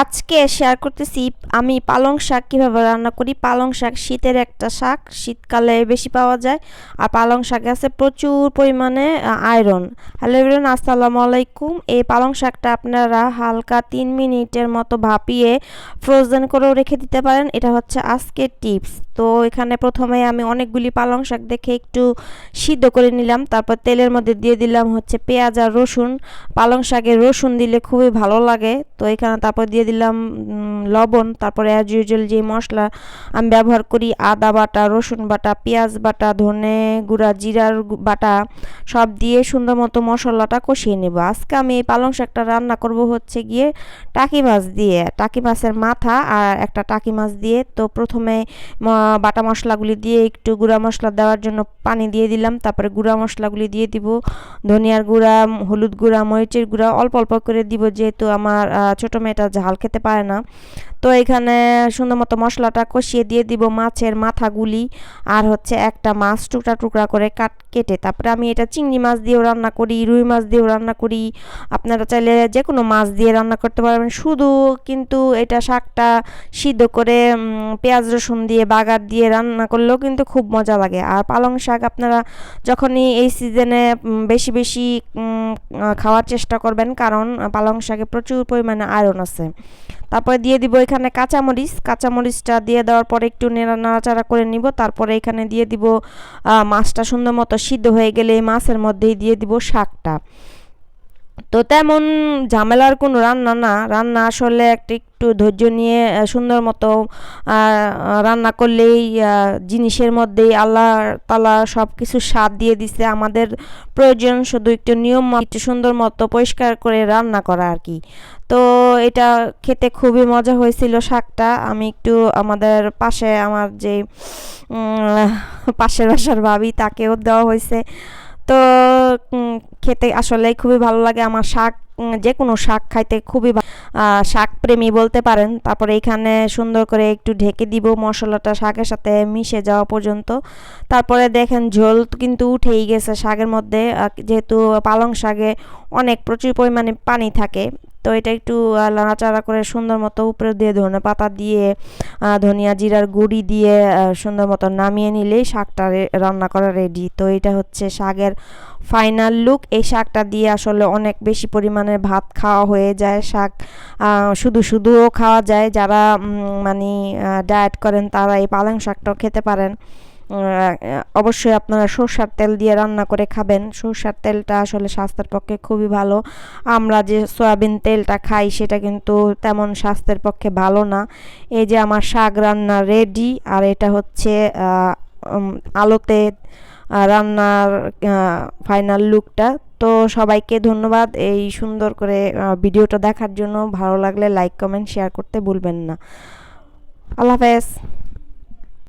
আজকে শেয়ার করতেছি আমি পালং শাক কীভাবে রান্না করি। পালং শাক শীতের একটা শাক, শীতকালে বেশি পাওয়া যায়। আর পালং শাকে আছে প্রচুর পরিমাণে আয়রন হ্যালো এভরিওয়ান আসসালামু আলাইকুম। এই পালং শাকটা আপনারা হালকা তিন মিনিটের মতো ভাপিয়ে ফ্রোজেন করেও রেখে দিতে পারেন। এটা হচ্ছে আজকের টিপস তো এখানে প্রথমে আমি অনেকগুলি পালং শাক দেখে একটু সিদ্ধ করে নিলাম। তারপর তেলের মধ্যে দিয়ে দিলাম হচ্ছে পেঁয়াজ আর রসুন। পালং শাকে রসুন দিলে খুবই ভালো লাগে। তো এখানে তারপর দিয়ে দিলাম লবণ, তারপরে অ্যাজ ইউজুয়াল যে মশলা আমি ব্যবহার করি, আদা বাটা, রসুন বাটা, পেঁয়াজ বাটা, ধনে গুঁড়া, জিরার বাটা, সব দিয়ে সুন্দর মতো মশলাটা কষিয়ে নেব। আজকে আমি এই পালং শাকটা রান্না করব হচ্ছে গিয়ে টাকি মাছ দিয়ে। টাকি মাছের মাথা আর একটা টাকি মাছ দিয়ে তো প্রথমে বাটা মশলাগুলি দিয়ে একটু গুঁড়া মশলা দেওয়ার জন্য পানি দিয়ে দিলাম, তারপরে গুঁড়া মশলাগুলি দিয়ে দিব। ধনিয়ার গুঁড়া, হলুদ গুঁড়া, মরিচের গুঁড়া অল্প অল্প করে দিব, যেহেতু আমার ছোটো মেয়েটা ঝাল খেতে পারে না। তো এখানে সুন্দর মতো মশলাটা কষিয়ে দিয়ে দিব মাছের মাথাগুলি আর হচ্ছে একটা মাছ টুকরা টুকরা করে কাট কেটে। তারপরে আমি এটা চিংড়ি মাছ দিয়েও রান্না করি, রুই মাছ দিয়েও রান্না করি। আপনারা চাইলে যে কোনো মাছ দিয়ে রান্না করতে পারবেন। শুধু কিন্তু এটা শাকটা সিদ্ধ করে পেঁয়াজ রসুন দিয়ে, বাগার দিয়ে রান্না করলেও কিন্তু খুব মজা লাগে। আর পালং শাক আপনারা যখনই এই সিজনে বেশি বেশি খাওয়ার চেষ্টা করবেন, কারণ পালং শাকে প্রচুর পরিমাণে আয়রন আছে। তারপরে দিয়ে দিব এখানে কাঁচামরিচ। কাঁচামরিচটা দিয়ে দেওয়ার পরে একটু নেড়া নাড়াচাড়া করে নিব। তারপরে এখানে দিয়ে দিব মাছটা সুন্দর মতো সিদ্ধ হয়ে গেলে এই মাছের মধ্যেই দিয়ে দিব শাকটা। তো তেমন ঝামেলার কোনো রান্না না। রান্না আসলে একটা একটু ধৈর্য নিয়ে সুন্দর মতো রান্না করলেই জিনিসের মধ্যেই আল্লাহ তালা সব কিছু স্বাদ দিয়ে দিছে। আমাদের প্রয়োজন শুধু একটু নিয়ম একটু সুন্দর মতো পরিষ্কার করে রান্না করা আর কি। তো এটা খেতে খুবই মজা হয়েছিল শাকটা। আমি একটু আমাদের পাশে, আমার যে পাশের বাসার ভাবি, তাকেও দেওয়া হয়েছে। তো খেতে আসলে খুবই ভালো লাগে। আমার শাক যে কোনো শাক খাইতে খুবই শাক প্রেমী বলতে পারেন। তারপরে এখানে সুন্দর করে একটু ঢেকে দিব মশলাটা শাকের সাথে মিশে যাওয়া পর্যন্ত। তারপরে দেখেন ঝোল কিন্তু উঠেই গেছে শাকের মধ্যে। যেহেতু পালং শাকে অনেক প্রচুর পরিমাণে পানি থাকে, তো এটা একটু নাড়াচাড়া করে সুন্দর মতো উপরে দিয়ে ধনে পাতা দিয়ে ধনিয়া জিরার গুঁড়ি দিয়ে সুন্দর মতো নামিয়ে নিলেই শাকটা রান্না করা রেডি তো এটা হচ্ছে শাকের ফাইনাল লুক এই শাকটা দিয়ে আসলে অনেক বেশি পরিমাণে ভাত খাওয়া হয়ে যায় শাক। শুধু শুধুও খাওয়া যায়। যারা মানে ডায়েট করেন, তারা এই পালং শাকটাও খেতে পারেন। অবশ্যই আপনারা সরষার তেল দিয়ে রান্না করে খাবেন। সরষার তেলটা আসলে স্বাস্থ্যের পক্ষে খুবই ভালো। আমরা যে সয়াবিন তেলটা খাই, সেটা কিন্তু তেমন স্বাস্থ্যের পক্ষে ভালো না। এই যে আমার শাক রান্না রেডি আর এটা হচ্ছে আলোতে রান্নার ফাইনাল লুকটা তো সবাইকে ধন্যবাদ এই সুন্দর করে ভিডিওটা দেখার জন্য। ভালো লাগলে লাইক কমেন্ট শেয়ার করতে ভুলবেন না। আল্লাহ হাফেজ।